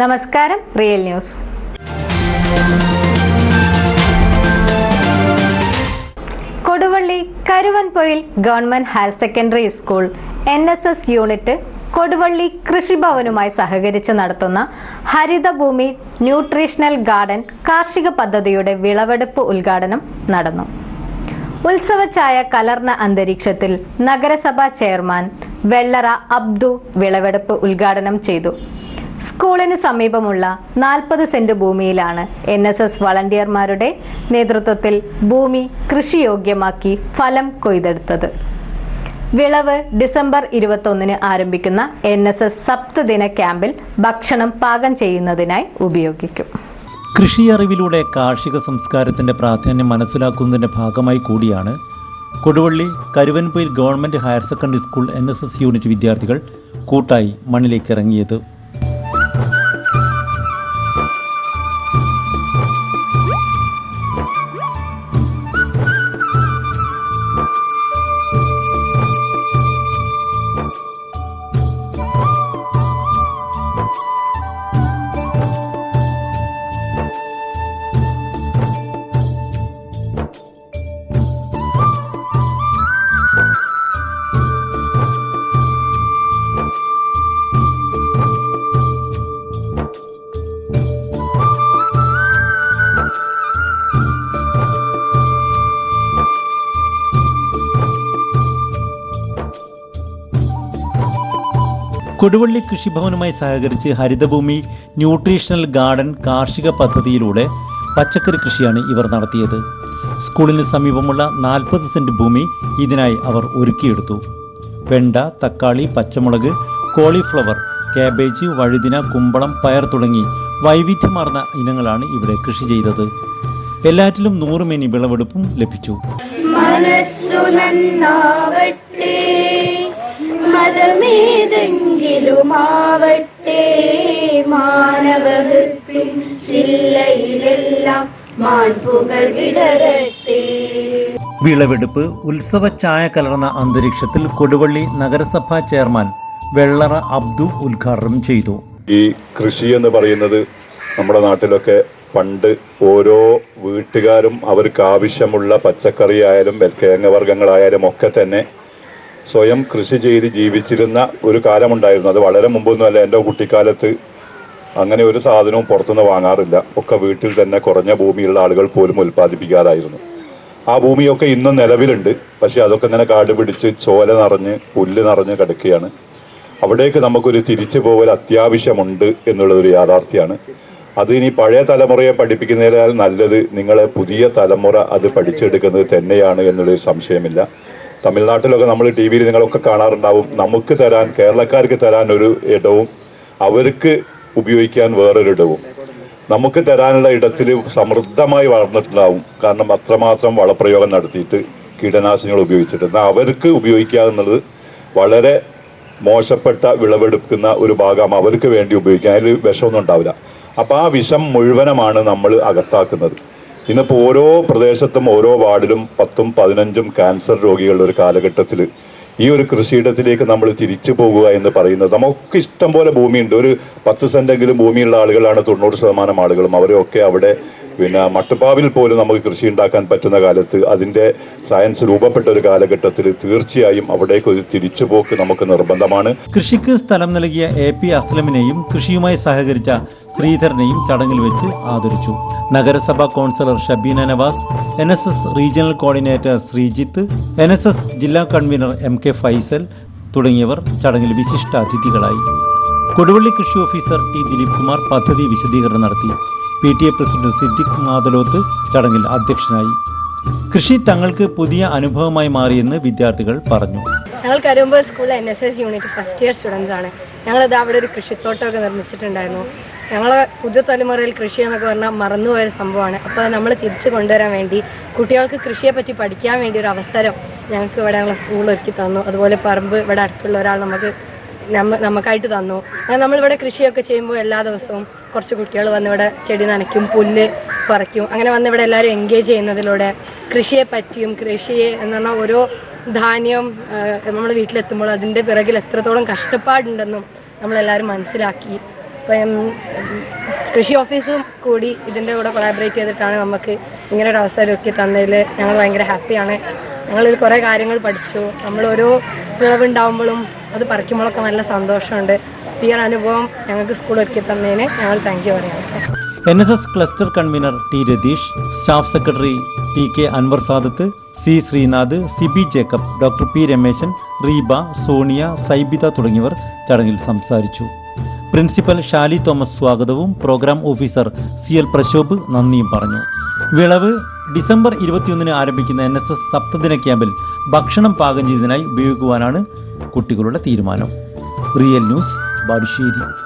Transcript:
നമസ്കാരം real news. Koduvally Karuvanpoyil government higher secondary school N S S unit Koduvally കൃഷിഭവനുമായി സഹകരിച്ച് നടത്തുന്ന ഹരിതഭൂമി nutritional garden കാർഷിക പദ്ധതിയുടെ വിളവെടുപ്പ് ഉദ്ഘാടനം നടന്നു. ഉത്സവച്ചായ കലർന്ന അന്തരീക്ഷത്തിൽ നഗരസഭാ ചെയർമാൻ വെള്ളറ അബ്ദു വിളവെടുപ്പ് ഉദ്ഘാടനം ചെയ്തു. സ്കൂളിന് സമീപമുള്ള നാൽപ്പത് സെന്റ് ഭൂമിയിലാണ് എൻ എസ് എസ് വളണ്ടിയർമാരുടെ നേതൃത്വത്തിൽ ഭൂമി കൃഷിയോഗ്യമാക്കി ഫലം കൊയ്തെടുത്തത്. വിളവ് ഡിസംബർ ഇരുപത്തൊന്നിന് ആരംഭിക്കുന്ന എൻ എസ് എസ് സപ്തദിന ക്യാമ്പിൽ ഭക്ഷണം പാകം ചെയ്യുന്നതിനായി ഉപയോഗിക്കും. കൃഷി അറിവിലൂടെ കാർഷിക സംസ്കാരത്തിന്റെ പ്രാധാന്യം മനസ്സിലാക്കുന്നതിന്റെ ഭാഗമായി കൂടിയാണ് Koduvally Karuvanpoyil government higher secondary school N unit വിദ്യാർത്ഥികൾ കൂട്ടായി മണ്ണിലേക്ക് ഇറങ്ങിയത്. കൊടുവള്ളി കൃഷിഭവനുമായി സഹകരിച്ച് ഹരിതഭൂമി ന്യൂട്രീഷണൽ ഗാർഡൻ കാർഷിക പദ്ധതിയിലൂടെ പച്ചക്കറി കൃഷിയാണ് ഇവർ നടത്തിയത്. സ്കൂളിന് സമീപമുള്ള നാൽപ്പത് സെന്റ് ഭൂമി ഇതിനായി അവർ ഒരുക്കിയെടുത്തു. വെണ്ട തക്കാളി പച്ചമുളക് കോളിഫ്ലവർ കാബേജ് വഴുതിന കുമ്പളം പയർ തുടങ്ങി വൈവിധ്യമാർന്ന ഇനങ്ങളാണ് ഇവിടെ കൃഷി ചെയ്തത്. എല്ലാറ്റിലും നൂറുമേനി വിളവെടുപ്പും ലഭിച്ചു. മനസ്സു നന്നാവട്ടെ മതമേതെങ്കിലുമാവട്ടെ മാനവഹൃത്തിൻ ചില്ലയിലെല്ലാം മാൺപുകൾ വിടരട്ടെ വിളവെടുപ്പ് ഉത്സവച്ചായ കലർന്ന അന്തരീക്ഷത്തിൽ കൊടുവള്ളി നഗരസഭാ ചെയർമാൻ വെള്ളറ അബ്ദു ഉദ്ഘാടനം ചെയ്തു. ഈ കൃഷി എന്ന് പറയുന്നത് നമ്മുടെ നാട്ടിലൊക്കെ പണ്ട് ഓരോ വീട്ടുകാരും അവർക്ക് ആവശ്യമുള്ള പച്ചക്കറി ആയാലും കിഴങ്ങ് വർഗങ്ങളായാലും ഒക്കെ തന്നെ സ്വയം കൃഷി ചെയ്ത് ജീവിച്ചിരുന്ന ഒരു കാലമുണ്ടായിരുന്നു. അത് വളരെ മുമ്പൊന്നുമല്ല എന്റെ കുട്ടിക്കാലത്ത് അങ്ങനെ ഒരു സാധനവും പുറത്തുനിന്ന് വാങ്ങാറില്ല. ഒക്കെ വീട്ടിൽ തന്നെ കുറഞ്ഞ ഭൂമിയുള്ള ആളുകൾ പോലും ഉൽപ്പാദിപ്പിക്കാറായിരുന്നു. ആ ഭൂമിയൊക്കെ ഇന്നും നിലവിലുണ്ട്. പക്ഷെ അതൊക്കെ ഇങ്ങനെ കാട് പിടിച്ച് ചോല നിറഞ്ഞ് പുല്ല് നിറഞ്ഞ് കിടക്കുകയാണ്. അവിടേക്ക് നമുക്കൊരു തിരിച്ചു പോകൽ അത്യാവശ്യമുണ്ട് എന്നുള്ളതൊരു യാഥാർത്ഥ്യമാണ് അത് ഇനി പഴയ തലമുറയെ പഠിപ്പിക്കുന്നതിനാൽ നല്ലത് നിങ്ങളെ പുതിയ തലമുറ അത് പഠിച്ചെടുക്കുന്നത് തന്നെയാണ് എന്നുള്ളൊരു സംശയമില്ല. തമിഴ്നാട്ടിലൊക്കെ നമ്മൾ ടി വിയിൽ നിങ്ങളൊക്കെ കാണാറുണ്ടാവും. നമുക്ക് തരാൻ കേരളക്കാർക്ക് തരാൻ ഒരു ഇടവും അവർക്ക് ഉപയോഗിക്കാൻ വേറൊരു ഇടവും. നമുക്ക് തരാനുള്ള ഇടത്തിൽ സമൃദ്ധമായി വളർന്നിട്ടുണ്ടാവും. കാരണം അത്രമാത്രം വളപ്രയോഗം നടത്തിയിട്ട് കീടനാശിനികൾ ഉപയോഗിച്ചിട്ട്. എന്നാൽ അവർക്ക് ഉപയോഗിക്കുക എന്നുള്ളത് വളരെ മോശപ്പെട്ട വിളവെടുക്കുന്ന ഒരു ഭാഗം അവർക്ക് വേണ്ടി ഉപയോഗിക്കാൻ. അതിൽ വിഷമൊന്നും ഉണ്ടാവില്ല. അപ്പോൾ ആ വിഷം മുഴുവനുമാണ് നമ്മൾ അകത്താക്കുന്നത്. ഇന്നിപ്പോ ഓരോ പ്രദേശത്തും ഓരോ വാർഡിലും പത്തും പതിനഞ്ചും ക്യാൻസർ രോഗികളുടെ ഒരു കാലഘട്ടത്തിൽ ഈ ഒരു കൃഷിയിടത്തിലേക്ക് നമ്മൾ തിരിച്ചു പോകുക എന്ന് പറയുന്നത് നമുക്ക് ഇഷ്ടം പോലെ ഭൂമിയുണ്ട്. ഒരു പത്ത് സെന്റെങ്കിലും ഭൂമിയുള്ള ആളുകളാണ് തൊണ്ണൂറ് ശതമാനം ആളുകളും. അവരെയൊക്കെ അവിടെ പിന്നെ മട്ടുപ്പാവിൽ പോലും നമുക്ക് കൃഷി ഉണ്ടാക്കാൻ പറ്റുന്ന കാലത്ത് അതിന്റെ സയൻസ് രൂപപ്പെട്ട ഒരു കാലഘട്ടത്തിൽ തീർച്ചയായും അവിടേക്ക് ഒരു തിരിച്ചുപോക്ക് നമുക്ക് നിർബന്ധമാണ്. കൃഷിക്ക് സ്ഥലം നൽകിയ എ പി അസ്ലമിനെയും കൃഷിയുമായി സഹകരിച്ച ശ്രീധരനെയും ചടങ്ങിൽ വെച്ച് ആദരിച്ചു. നഗരസഭാ councillor Shabeena Navas N S S regional coordinator Sreejith N S S ജില്ലാ കൺവീനർ എം കെ ഫൈസൽ തുടങ്ങിയവർ ചടങ്ങിൽ വിശിഷ്ടാതിഥികളായി. കൊടുവള്ളി കൃഷി ഓഫീസർ ടി ദിലീപ് കുമാർ പദ്ധതി വിശദീകരണം നടത്തി. P T A president Siddique Mathaloth ചടങ്ങിൽ അധ്യക്ഷനായി. കൃഷി തങ്ങൾക്ക് പുതിയ അനുഭവമായി മാറിയെന്ന് വിദ്യാർത്ഥികൾ പറഞ്ഞു. ഞങ്ങൾ കരുമ്പോ school N S S unit first year students ആണ്. ഞങ്ങൾ ഞങ്ങളിത് അവിടെ ഒരു കൃഷിത്തോട്ടമൊക്കെ നിർമ്മിച്ചിട്ടുണ്ടായിരുന്നു. ഞങ്ങളെ പുതിയ തലമുറയിൽ കൃഷി എന്നൊക്കെ പറഞ്ഞാൽ മറന്നുപോയ ഒരു സംഭവമാണ്. അപ്പോൾ നമ്മൾ തിരിച്ചു കൊണ്ടുവരാൻ വേണ്ടി കുട്ടികൾക്ക് കൃഷിയെ പറ്റി പഠിക്കാൻ വേണ്ടി ഒരു അവസരം ഞങ്ങൾക്ക് ഇവിടെ ഞങ്ങളെ സ്കൂളിൽ ഒരുക്കി തന്നു. അതുപോലെ പറമ്പ് ഇവിടെ അടുത്തുള്ള ഒരാൾ നമുക്ക് നമുക്കായിട്ട് തന്നു. അങ്ങനെ നമ്മളിവിടെ കൃഷിയൊക്കെ ചെയ്യുമ്പോൾ എല്ലാ ദിവസവും കുറച്ച് കുട്ടികൾ വന്നിവിടെ ചെടി നനയ്ക്കും പുല്ല് പറിക്കും. അങ്ങനെ വന്നിവിടെ എല്ലാവരും എൻഗേജ് ചെയ്യുന്നതിലൂടെ കൃഷിയെ പറ്റിയും കൃഷിയെ എന്ന് പറഞ്ഞാൽ ഓരോ ധാന്യം നമ്മൾ വീട്ടിലെത്തുമ്പോൾ അതിന്റെ പിറകിൽ എത്രത്തോളം കഷ്ടപ്പാടുണ്ടെന്നും നമ്മളെല്ലാവരും മനസ്സിലാക്കി. കൃഷി ഓഫീസും കൂടി ഇതിന്റെ കൂടെ കൊളാബറേറ്റ് ചെയ്തിട്ടാണ് നമുക്ക് ഇങ്ങനെ ഒരു അവസരം ഒക്കെ തന്നതിൽ ഞങ്ങൾ ഭയങ്കര ഹാപ്പിയാണ് ഞങ്ങളിൽ കുറേ കാര്യങ്ങൾ പഠിച്ചു. നമ്മൾ ഓരോ വിളവുണ്ടാവുമ്പോഴും അത് പറിക്കുമ്പോഴൊക്കെ നല്ല സന്തോഷമുണ്ട്. ഈ ഒരു അനുഭവം ഞങ്ങൾക്ക് സ്കൂൾ ഒരുക്കി തന്നതിന് ഞങ്ങൾ താങ്ക് യു പറയാം. N S S cluster convener T Ratheesh staff secretary T K Anwar Sadath C Sreenath Siby Jacob doctor P Rameshan Reeba Sonia Saibitha തുടങ്ങിയവർ ചടങ്ങിൽ സംസാരിച്ചു. പ്രിൻസിപ്പൽ ഷാലി തോമസ് സ്വാഗതവും programme officer C L Prashobh നന്ദിയും പറഞ്ഞു. വിളവ് December ഇരുപത്തിയൊന്നിന് ആരംഭിക്കുന്ന N S S സപ്തദിന ക്യാമ്പിൽ ഭക്ഷണം പാകം ചെയ്തതിനായി ഉപയോഗിക്കുവാനാണ് കുട്ടികളുടെ തീരുമാനം. Real news Balussery.